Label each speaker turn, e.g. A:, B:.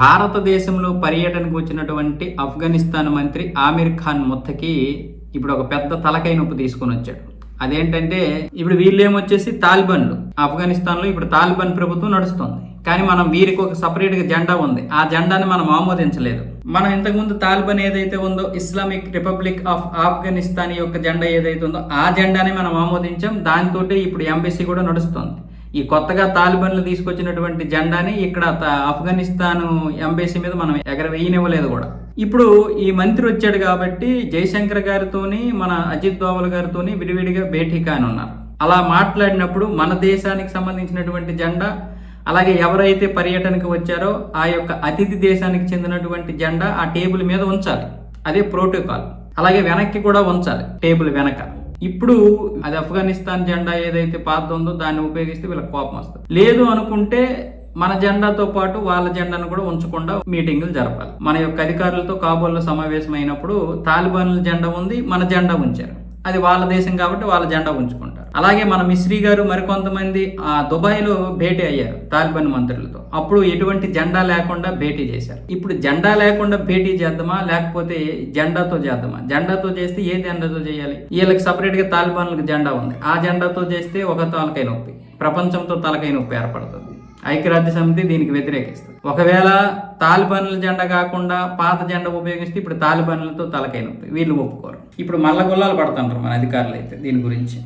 A: భారతదేశంలో పర్యటనకు వచ్చినటువంటి ఆఫ్ఘనిస్తాన్ మంత్రి ఆమిర్ ఖాన్ ముత్తకి ఇప్పుడు ఒక పెద్ద తలకై నొప్పి తీసుకొని వచ్చాడు. అదేంటంటే ఇప్పుడు వీళ్ళేమొచ్చేసి తాలిబన్లు. ఆఫ్ఘనిస్తాన్లో ఇప్పుడు తాలిబన్ ప్రభుత్వం నడుస్తుంది. కానీ మనం వీరికి ఒక సపరేట్గా జెండా ఉంది. ఆ జెండాని మనం ఆమోదించలేదు. మనం ఇంతకుముందు తాలిబన్ ఏదైతే ఉందో ఇస్లామిక్ రిపబ్లిక్ ఆఫ్ ఆఫ్ఘనిస్తాన్ యొక్క జెండా ఏదైతే ఉందో ఆ జెండాని మనం ఆమోదించాం. దాంతో ఇప్పుడు ఎంబీసీ కూడా నడుస్తుంది. ఈ కొత్తగా తాలిబన్లు తీసుకొచ్చినటువంటి జెండాని ఇక్కడ ఆఫ్ఘనిస్తాన్ ఎంబసీ మీద మనం ఎగరవేయనివ్వలేదు కూడా. ఇప్పుడు ఈ మంత్రి వచ్చాడు కాబట్టి జయశంకర్ గారితోని మన అజిత్ దోవల్ గారితోని విడివిడిగా భేటీ కానున్నారు. అలా మాట్లాడినప్పుడు మన దేశానికి సంబంధించినటువంటి జెండా అలాగే ఎవరైతే పర్యటనకు వచ్చారో ఆ యొక్క అతిథి దేశానికి చెందినటువంటి జెండా ఆ టేబుల్ మీద ఉంచాలి. అదే ప్రోటోకాల్. అలాగే వెనక్కి కూడా ఉంచాలి టేబుల్ వెనక. ఇప్పుడు అది ఆఫ్ఘనిస్తాన్ జెండా ఏదైతే పాత ఉందో దాన్ని ఉపయోగిస్తే వీళ్ళకి కోపం వస్తుంది. లేదు అనుకుంటే మన జెండాతో పాటు వాళ్ళ జెండాను కూడా ఉంచకుండా మీటింగులు జరపాలి. మన యొక్క అధికారులతో కాబోల్లో సమావేశమైనప్పుడు తాలిబాన్ల జెండా ఉంది మన జెండా ఉంచారు. అది వాళ్ళ దేశం కాబట్టి వాళ్ళ జెండా ఉంచుకుంటారు. అలాగే మన మిశ్రీ గారు మరికొంతమంది ఆ దుబాయ్లో భేటీ అయ్యారు తాలిబాన్ మంత్రులతో. అప్పుడు ఎటువంటి జెండా లేకుండా భేటీ చేశారు. ఇప్పుడు జెండా లేకుండా భేటీ చేద్దామా లేకపోతే జెండాతో చేద్దామా? జెండాతో చేస్తే ఏ జెండాతో చేయాలి? వీళ్ళకి సపరేట్గా తాలిబాన్లకు జెండా ఉంది. ఆ జెండాతో చేస్తే ఒక తలకై నొప్పి. ప్రపంచంతో తలకై నొప్పి ఏర్పడుతుంది. ఐక్యరాజ్య సమితి దీనికి వ్యతిరేకిస్తుంది. ఒకవేళ తాలిబాన్ల జెండా కాకుండా పాత జెండా ఉపయోగిస్తే ఇప్పుడు తాలిబాన్లతో తలకై నొప్పి. వీళ్ళు ఒప్పుకోరు. ఇప్పుడు మల్ల గుల్లాలు పడుతుంటారు మన అధికారులు అయితే దీని గురించి.